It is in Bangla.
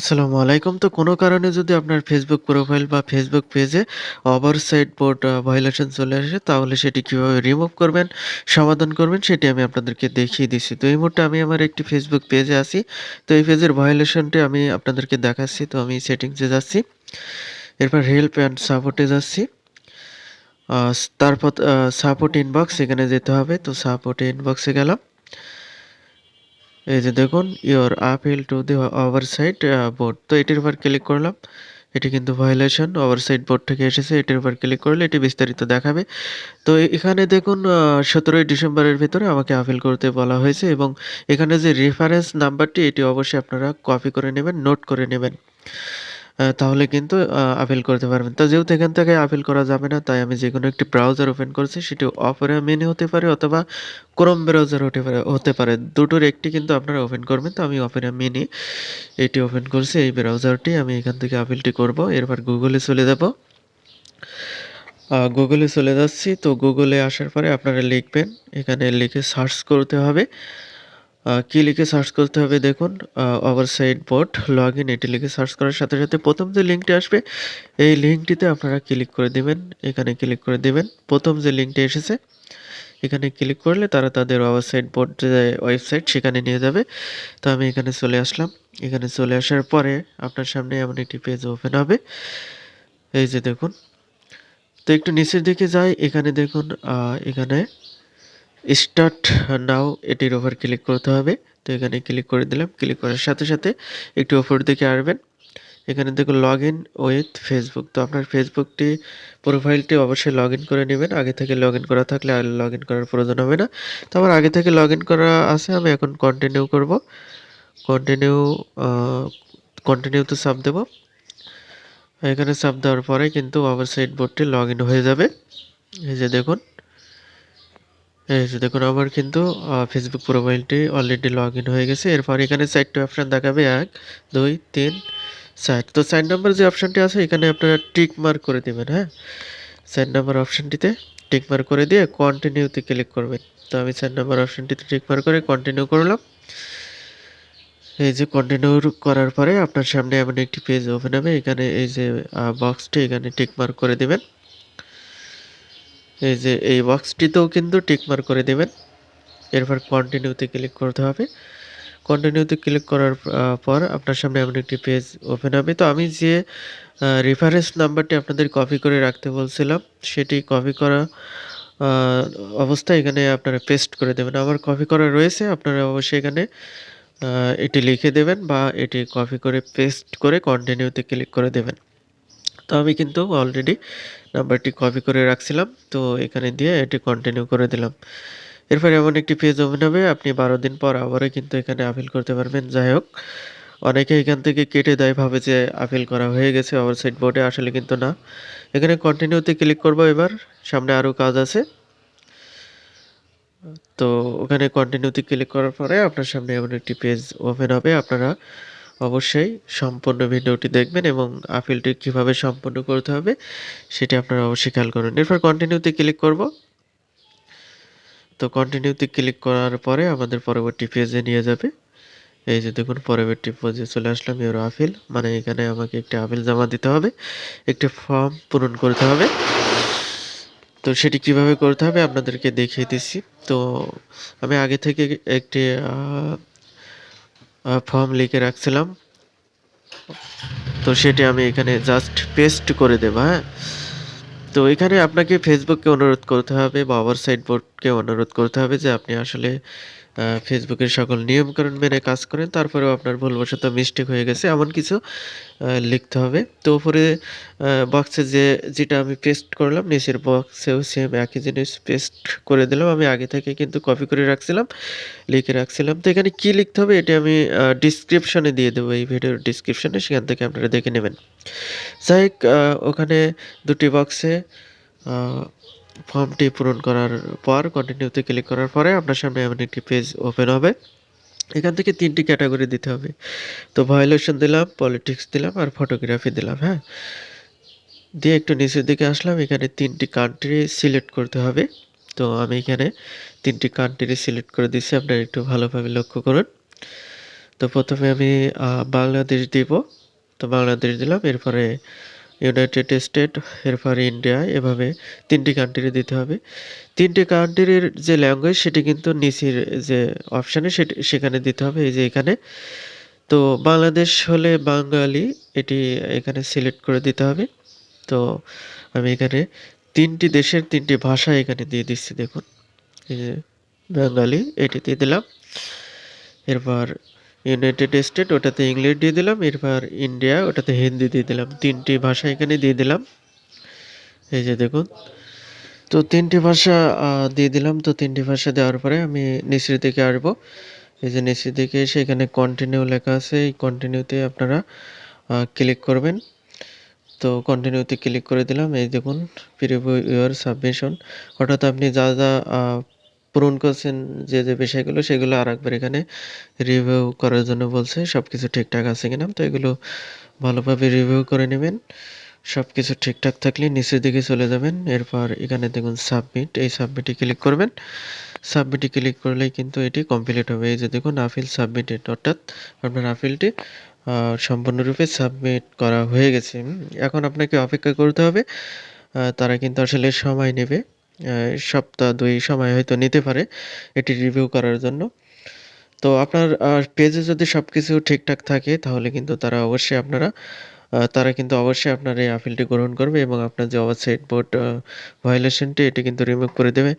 আসসালামু আলাইকুম। তো কোনো কারণে যদি আপনার ফেসবুক প্রোফাইল বা ফেসবুক পেজে ওভারসাইট বোর্ড ভায়োলেশন চলে আসে তাহলে সেটি কীভাবে রিমুভ করবেন, সমাধান করবেন সেটি আমি আপনাদেরকে দেখিয়ে দিচ্ছি। তো এই মুহূর্তে আমি আমার একটি ফেসবুক পেজে আছি। তো এই পেজের ভায়োলেশনটি আমি আপনাদেরকে দেখাচ্ছি। তো আমি সেটিংসে যাচ্ছি। এরপর হেল্প অ্যান্ড সাপোর্টে যাচ্ছি। তারপর সাপোর্ট ইনবক্স এখানে যেতে হবে। তো সাপোর্ট ইনবক্সে গেলাম। এই যে দেখুন your appeal to the oversight board. তো এটির উপর ক্লিক করলাম। এটি কিন্তু ভায়োলেশন ওভারসাইট বোর্ড থেকে এসেছে। এটির উপর ক্লিক করলে এটি বিস্তারিত দেখাবে। তো এখানে দেখুন সতেরোই ডিসেম্বরের ভিতরে আমাকে আপিল করতে বলা হয়েছে এবং এখানে যে রেফারেন্স নাম্বারটি এটি অবশ্যই আপনারা কপি করে নেবেন, নোট করে নেবেন। তাহলে কিন্তু আ আপিল করতে পারবেন। তো যেহেতু এখান থেকে আপিল করা যাবে না, তাই আমি যেকোনো একটি ব্রাউজার ওপেন করছি, সেটি অপেরা মিনি হতে পারে অথবা ক্রোম ব্রাউজার হতে পারে হতে পারে। দুটোর একটি কিন্তু আপনারা ওপেন করবেন। তো আমি অপেরা মিনি এটি ওপেন করছি, এই ব্রাউজারটি আমি এখান থেকে আপিলটি করব। এরপর গুগলে চলে যাব। গুগলে চলে যাচ্ছি। তো গুগলে আসার পরে আপনারা লিখবেন এখানে লিখে সার্চ করতে হবে। কি লিখে সার্চ করতে হবে দেখুন a oversight board log in এটি লিখে সার্চ করার সাথে, সাথে প্রথম যে লিঙ্কটি আসবে এই লিঙ্কটিতে আপনারা ক্লিক করে দিবেন। এখানে ক্লিক করে দিবেন। প্রথম যে লিঙ্কটি এসেছে এখানে ক্লিক করলে তারা তাদের ওভারসাইট বোর্ড যে ওয়েবসাইট সেখানে নিয়ে যাবে। তো আমি এখানে চলে আসলাম। এখানে চলে আসার পরে আপনার সামনে এমন একটি পেজ ওপেন হবে। এই যে দেখুন। তো একটু নিচের দিকে যাই এখানে দেখুন এখানে স্টার্ট নাও এটির উপর ক্লিক করতে হবে। তো এখানে ক্লিক করে দিলাম। ক্লিক করার সাথে, সাথে একটু উপর দিকে আসবেন। এখানে দেখুন লগ ইন উইথ ফেসবুক। তো আপনার ফেসবুকটি প্রোফাইলটি অবশ্যই লগইন করে নেবেন। আগে থেকে লগইন করা থাকলে আর লগইন করার প্রয়োজন হবে না। তো আমার আগে থেকে লগইন করা আছে আমি এখন কন্টিনিউ করব। কন্টিনিউ কন্টিনিউ তো সাপ দেব। এখানে সাপ দেওয়ার পরে কিন্তু ওভারসাইট বোর্ডটি লগইন হয়ে যাবে। এই যে দেখুন। এই যে দেখুন আমার কিন্তু ফেসবুক প্রোফাইলটি অলরেডি লগইন হয়ে গেছে। এরপর এখানে ৪ অপশান দেখাবে ১, ২, ৩, ৪ তো ৪ নাম্বার যে অপশনটি আছে এখানে আপনারা টিক মার্ক করে দিবেন, হ্যাঁ? ৪ নাম্বার অপশনটিতে টিক মার্ক করে দিয়ে কন্টিনিউতে ক্লিক করবেন। তো আমি ৪ নাম্বার অপশনটিতে টিক মার্ক করে কন্টিনিউ করলাম। এই যে কন্টিনিউ করার পরে আপনার সামনে এমন একটি পেজ ওপেন হবে। এখানে এই যে বক্সটি এখানে টিক মার্ক করে দিবেন। এই যে এই বক্সটিতেও কিন্তু টিক মার্ক করে দেবেন এরপর কন্টিনিউতে ক্লিক করতে হবে। কন্টিনিউতে ক্লিক করার পর আপনার সামনে এমন একটি পেজ ওপেন হবে। তো আমি যে রেফারেন্স নাম্বারটি আপনাদের কপি করে রাখতে বলছিলাম, সেটি কপি করা আ অবস্থায় এখানে আপনারা পেস্ট করে দেবেন। আমার কপি করা রয়েছে, আপনারা অবশ্যই এখানে এটি লিখে দেবেন বা এটি কপি করে পেস্ট করে কন্টিনিউতে ক্লিক করে দেবেন। তো আমি কিন্তু অলরেডি নাম্বারটি কপি করে রাখছিলাম। তো এখানে দিয়ে এটি কন্টিনিউ করে দিলাম। এরপর এমন একটি পেজ ওপেন হবে। আপনি ১২ দিন পর আবারও কিন্তু এখানে আপিল করতে পারবেন। যাই হোক, অনেকে এখান থেকে কেটে দেয়, ভাবে যে আপিল করা হয়ে গেছে ওভারসাইট বোর্ডে আসলে কিন্তু না। এখানে কন্টিনিউতে ক্লিক করব এবার। সামনে আরও কাজ আছে। তো ওখানে কন্টিনিউতে ক্লিক করার পরে আপনার সামনে এমন একটি পেজ ওপেন হবে। আপনারা অবশ্যই সম্পূর্ণ ভিডিওটি দেখবেন এবং আপিলটি কীভাবে সম্পূর্ণ করতে হবে, সেটি আপনারা অবশ্যই খেয়াল করবেন। এরপর কন্টিনিউতে ক্লিক করব। তো কন্টিনিউতে ক্লিক করার পরে আমাদের পরবর্তী পেজে নিয়ে যাবে। এই যে দেখুন, পরবর্তী পেজে চলে আসলাম ইওর আপিল মানে এখানে আমাকে একটি আপিল জমা দিতে হবে। একটি ফর্ম পূরণ করতে হবে। তো সেটি কীভাবে করতে হবে আপনাদেরকে দেখিয়ে দিচ্ছি। তো আমি আগে থেকে একটি ফর্ম লিখে রাখছিলাম। তো সেটি আমি এখানে জাস্ট পেস্ট করে দেব, হ্যাঁ? তো এখানে আপনাকে ফেসবুককে অনুরোধ করতে হবে বা আবার বোর্ডকে অনুরোধ করতে হবে যে আপনি আসলে ফেসবুকের সকল নিয়মকানুন মেনে কাজ করেন। তারপরেও আপনার ভুলবশত মিস্টেক হয়ে গেছে এমন কিছু লিখতে হবে। তো উপরে আ বক্সে যে যেটা আমি পেস্ট করলাম নিচের বক্সেও সেম একই জিনিস পেস্ট করে দিলাম। আমি আগে থেকে কিন্তু কপি করে রাখছিলাম, লিখে রাখছিলাম। তো এখানে কি লিখতে হবে এটি আমি ডেসক্রিপশনে দিয়ে দেবো এই ভিডিওর ডেসক্রিপশনে সেখান থেকে আপনারা দেখে নেবেন। যাই ওখানে দুটি বক্সে ফর্মটি পূরণ করার পর কন্টিনিউতে ক্লিক করার পরে আপনার সামনে এমন একটি পেজ ওপেন হবে। এখান থেকে তিনটি ক্যাটাগরি দিতে হবে। তো ভায়োলেশন দিলাম, পলিটিক্স দিলাম আর ফটোগ্রাফি দিলাম, হ্যাঁ? দিয়ে একটু নিচের দিকে আসলাম। এখানে তিনটি কান্ট্রি সিলেক্ট করতে হবে। তো আমি এখানে তিনটি কান্ট্রি সিলেক্ট করে দিচ্ছি। আপনারা একটু ভালোভাবে লক্ষ্য করুন। তো প্রথমে আমি বাংলাদেশ দিব। তো বাংলাদেশ দিলাম। এরপরে ইউনাইটেড স্টেট, এরপর ইন্ডিয়া এভাবে ৩ টি কান্ট্রি দিতে হবে। ৩ টি কান্ট্রির যে ল্যাঙ্গুয়েজ সেটি কিন্তু নিচের যে অপশানে সেটি সেখানে দিতে হবে। এই যে এখানে। তো বাংলাদেশ হলে বাঙালি এটি এখানে সিলেক্ট করে দিতে হবে। তো আমি এখানে তিনটি দেশের তিনটি ভাষা এখানে দিয়ে দিচ্ছি দেখুন। এই যে বাঙালি এটি দিয়ে দিলাম। এরপর ইউনাইটেড স্টেট ওটাতে ইংলিশ দিয়ে দিলাম। এরপর ইন্ডিয়া ওটাতে হিন্দি দিয়ে দিলাম। তিনটি ভাষা এখানে দিয়ে দিলাম। এই যে দেখুন। তো তিনটি ভাষা দিয়ে দিলাম। তো তিনটি ভাষা দেওয়ার পরে আমি নিচের দিকে আসব। এই যে নিচের দিকে এসে এখানে কন্টিনিউ লেখা আছে। এই কন্টিনিউতে আপনারা ক্লিক করবেন। তো কন্টিনিউতে ক্লিক করে দিলাম। এই দেখুন প্রিভিউ ইউর সাবমিশন অর্থাৎ আপনি যা, যা পূরণ করছেন যে, যে বিষয়গুলো সেগুলো আর একবার এখানে রিভিউ করার জন্য বলছে। সব কিছু ঠিকঠাক আছে কিনা। তো এগুলো ভালোভাবে রিভিউ করে নেবেন সব কিছু ঠিকঠাক থাকলে নিচের দিকে চলে যাবেন। এরপর এখানে দেখুন সাবমিট, এই সাবমিটে ক্লিক করবেন। সাবমিটে ক্লিক করলেই কিন্তু এটি কমপ্লিট হবে। এই যে দেখুন আপিল সাবমিটেড অর্থাৎ আপনার আপিলটি সম্পূর্ণরূপে সাবমিট করা হয়ে গেছে। এখন আপনাকে অপেক্ষা করতে হবে। তারা কিন্তু আসলে সময় নেবে। সপ্তাহ দুই সময় হয়তো নিতে পারে এটি রিভিউ করার জন্য। তো আপনার পেজে যদি সব কিছু ঠিকঠাক থাকে, তাহলে কিন্তু তারা অবশ্যই আপনারা তারা কিন্তু অবশ্যই আপনার এই আপিলটি গ্রহণ করবে এবং আপনার যে ওভারসাইট বোর্ড আ ভায়োলেশনটি এটি কিন্তু রিমুভ করে দেবে।